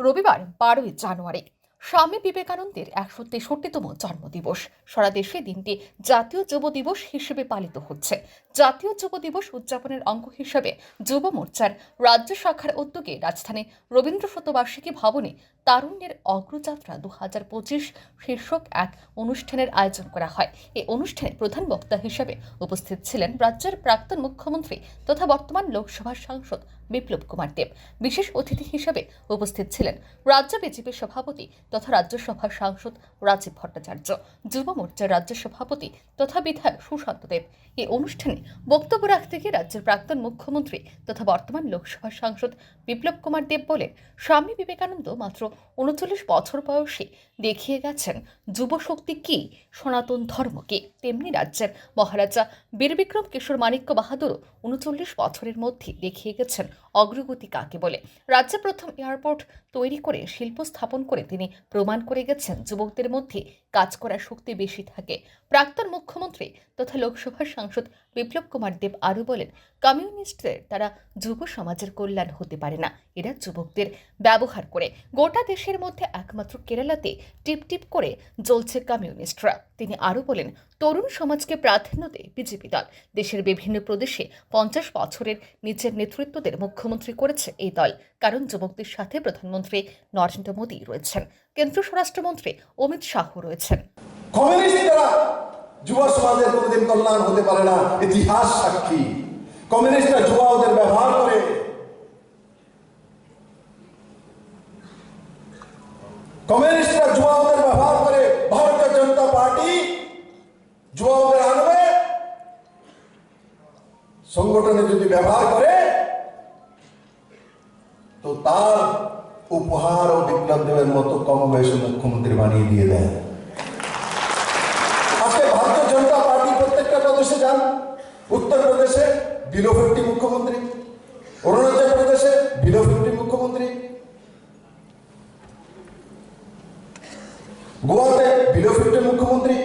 রবিবার, বারোই জানুয়ারি। স্বামী বিবেকানন্দের একশো তেষট্টিতম জন্মদিবস। সারা দেশে দিনটি জাতীয় যুব দিবস হিসেবে পালিত হচ্ছে। জাতীয় যুব দিবস উদযাপনের অঙ্গ হিসেবে যুব মোর্চার রাজ্য শাখার উদ্যোগে রাজধানী রবীন্দ্র শতবার্ষিকী ভবনে তারুণ্যের অগ্রযাত্রা দু হাজার পঁচিশ শীর্ষক এক অনুষ্ঠানের আয়োজন করা হয়। এই অনুষ্ঠানে প্রধান বক্তা হিসেবে উপস্থিত ছিলেন রাজ্যের প্রাক্তন মুখ্যমন্ত্রী তথা বর্তমান লোকসভার সাংসদ বিপ্লব কুমার দেব। বিশেষ অতিথি হিসেবে উপস্থিত ছিলেন রাজ্য বিজেপির সভাপতি তথা রাজ্যসভার সাংসদ রাজীব ভট্টাচার্য, যুব মোর্চার রাজ্য সভাপতি তথা বিধায়ক সুশান্ত দেব। এই অনুষ্ঠানে বক্তব্য রাখতে গিয়ে রাজ্যের প্রাক্তন মুখ্যমন্ত্রী তথা বর্তমান লোকসভার সাংসদ বিপ্লব কুমার দেব বলেন, স্বামী বিবেকানন্দ মাত্র উনচল্লিশ বছর বয়সে দেখিয়ে গেছেন যুবশক্তি কি, সনাতন ধর্ম কি, তেমনি রাজ্যের মহারাজা বীরবিক্রম কিশোর মাণিক্য বাহাদুরও উনচল্লিশ বছরের মধ্যে দেখিয়ে গেছেন অগ্রগতি কাকে বলে? রাজ্যে প্রথম এয়ারপোর্ট তৈরি করে শিল্প স্থাপন করে তিনি প্রমাণ করে গেছেন, যুবকদের মধ্যে কাজ করার শক্তি বেশি থাকে। প্রাক্তন মুখ্যমন্ত্রী তথা লোকসভার সাংসদ বিপ্লব কুমার দেব আরও বলেন, কমিউনিস্টদের তারা যুব সমাজের কল্যাণ হতে পারে না, এরা যুবকদের ব্যবহার করে। গোটা দেশের মধ্যে একমাত্র কেরালাতে টিপ টিপ করে জ্বলছে কমিউনিস্টরা। তিনি আরও বলেন, তরুণ সমাজকে প্রাধান্য দেয় বিজেপি দল। দেশের বিভিন্ন প্রদেশে পঞ্চাশ বছরের নিচের নেতৃত্বদের মুখ্যমন্ত্রী করেছে এই দল, কারণ যুবকদের সাথে প্রধানমন্ত্রী নরেন্দ্র মোদী রয়েছেন। কেন্দ্রীয় স্বরাষ্ট্রমন্ত্রী অমিত শাহ রয়েছেন। যুব সমাজের কোনোদিন কল্যাণ হতে পারে না, ইতিহাস সাক্ষী। কমিউনিস্টরা যুবা ওদের ব্যবহার করে কমিউনিস্টরা ব্যবহার করে ভারতীয় জনতা পার্টি আনবে সংগঠনে যদি ব্যবহার করে তার উপহার ও বিপ্লব দেবের মতো কম বয়সে মুখ্যমন্ত্রী বানিয়ে দিয়ে দেয় আজকে ভারতীয় জনতা পার্টি প্রত্যেকটা প্রদেশে যান। উত্তরপ্রদেশে মুখ্যমন্ত্রী, অরুণাচল প্রদেশে মুখ্যমন্ত্রী, গোয়াতে বিলো মুখ্যমন্ত্রী,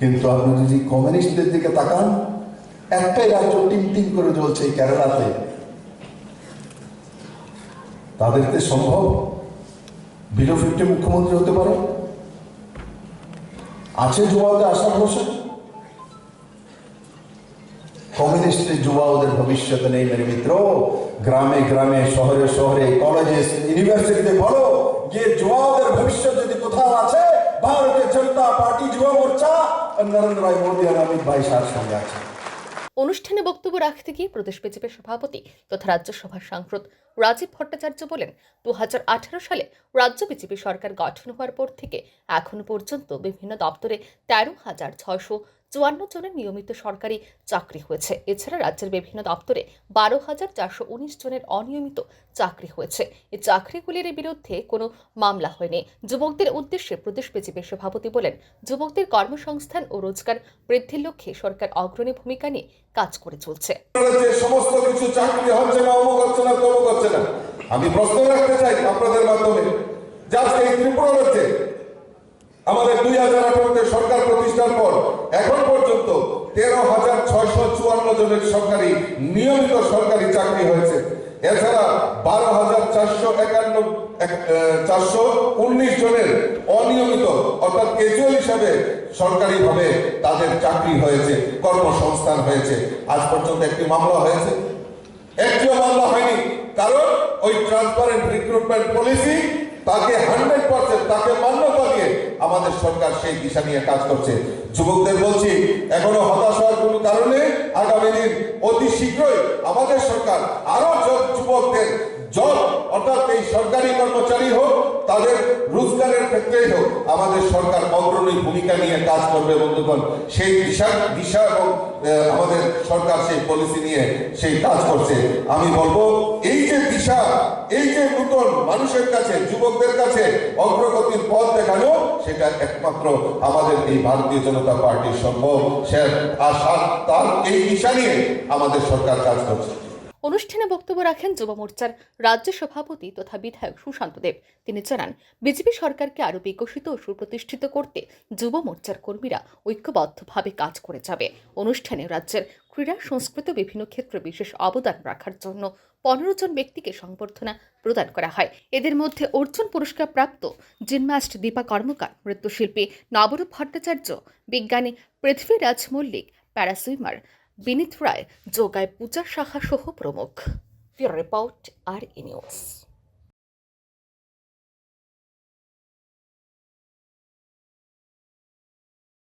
কিন্তু আপনি যদি কমিউনিস্টদের দিকে তাকান একটাই রাজ্য টিম টিম করে জ্বলছে এই কেরালাতে। তাদেরকে সম্ভব বিলো ফিফটি মুখ্যমন্ত্রী হতে পারে আছে যুবাদের আশা ভরসা কমিউনিস্টের যুবা ওদের ভবিষ্যৎ নেই মেরে মিত্র। গ্রামে গ্রামে, শহরে শহরে, কলেজে, ইউনিভার্সিটিতে বলো যে যুবা ওদের ভবিষ্যৎ যদি কোথাও আছে ভারতীয় জনতা পার্টি যুব মোর্চা, নরেন্দ্র ভাই মোদী আর অমিত ভাই সার সঙ্গে আছে। অনুষ্ঠানে বক্তব্য রাখতে গিয়ে প্রদেশ বিজেপির সভাপতি তথা রাজ্যসভার সাংসদ রাজীব ভট্টাচার্য বলেন দু হাজার আঠারো সালে রাজ্য বিজেপি সরকার গঠন হওয়ার পর থেকে এখন পর্যন্ত বিভিন্ন দপ্তরে তেরো হাজার ছয়শো চুয়ান্ন জনের নিয়মিত সরকারি চাকরি হয়েছে। এছাড়া রাজ্যের বিভিন্ন দপ্তরে বারো হাজার চারশো উনিশ জনের অনিয়মিত চাকরি হয়েছে। এই চাকরিগুলির বিরুদ্ধে কোনো মামলা হয়নি। যুবকদের উদ্দেশ্যে প্রদেশ বিজেপির সভাপতি বলেন, যুবকদের কর্মসংস্থান ও রোজগার বৃদ্ধির লক্ষ্যে সরকার অগ্রণী ভূমিকা নিয়ে কাজ করে চলছে। সমস্ত কিছু চাকরি হচ্ছে না, অমুক হচ্ছে না না। আমি প্রশ্ন রাখতে চাই আপনাদের মাধ্যমে যে এই ত্রিপুরা রাজ্যে আমাদের দুই হাজার আঠারোতে সরকার প্রতিষ্ঠার পর এখন পর্যন্ত তেরো হাজার ছয়শো চুয়ান্ন জনের সরকারি নিয়মিত সরকারি চাকরি হয়েছে। এছাড়া বারো হাজার চারশো একান্ন চারশো উনিশ জনের অনিয়মিত, অর্থাৎ ক্যাজুয়াল হিসাবে সরকারিভাবে তাদের চাকরি হয়েছে, কর্মসংস্থান হয়েছে। আজ পর্যন্ত একটি মামলা হয়েছে। একটিও মামলা হয়নি, কারণ ওই ট্রান্সপারেন্ট রিক্রুটমেন্ট পলিসি তাকে হান্ড্রেড পার্সেন্ট তাকে মান্যতা দিয়ে আমাদের সরকার সেই দিশা নিয়ে কাজ করছে। যুবকদের বলছি, এখনও হতাশ হওয়ার কোনো কারণে আগামী দিন অতি শীঘ্রই আমাদের সরকার আরও যুব- যুবকদের জব অর্থাৎ এই সরকারি কর্মচারী হোক, তাদের রোজগারের ক্ষেত্রেই হোক, আমাদের সরকার অগ্রণী ভূমিকা নিয়ে কাজ করবে বন্ধুগণ। সেই দিশা দিশা এবং আমাদের সরকার সেই পলিসি নিয়ে সেই কাজ করছে। আমি বলব, এই যে দিশা, এই যে নূতন মানুষের কাছে, যুবকদের কাছে অগ্রগতির পথ দেখানো, সেটা একমাত্র আমাদের এই ভারতীয় জনতা পার্টির সম্ভব সে আশা তার এই দিশা নিয়ে আমাদের সরকার কাজ করছে। অনুষ্ঠানে বক্তব্য রাখেন যুব মোর্চার রাজ্য সভাপতি তথা বিধায়ক সুশান্ত দেব। তিনি জানান, বিজেপি সরকারকে আরও বিকশিত ও সুপ্রতিষ্ঠিত করতে যুব মোর্চার কর্মীরা ঐক্যবদ্ধভাবে কাজ করে যাবে। অনুষ্ঠানে রাজ্যের ক্রীড়া, সংস্কৃত বিভিন্ন ক্ষেত্রে বিশেষ অবদান রাখার জন্য পনেরো জন ব্যক্তিকে সংবর্ধনা প্রদান করা হয়। এদের মধ্যে অর্জুন পুরস্কার প্রাপ্ত জিমন্যাস্ট দীপা কর্মকার, নৃত্যশিল্পী নবরূপ ভট্টাচার্য, বিজ্ঞানী পৃথ্বীরাজ মল্লিক প্যারাসুইমার বিনীত রায় যোগায় পূজা সাহা সহ প্রমুখ রিপোর্ট আর নিউজ।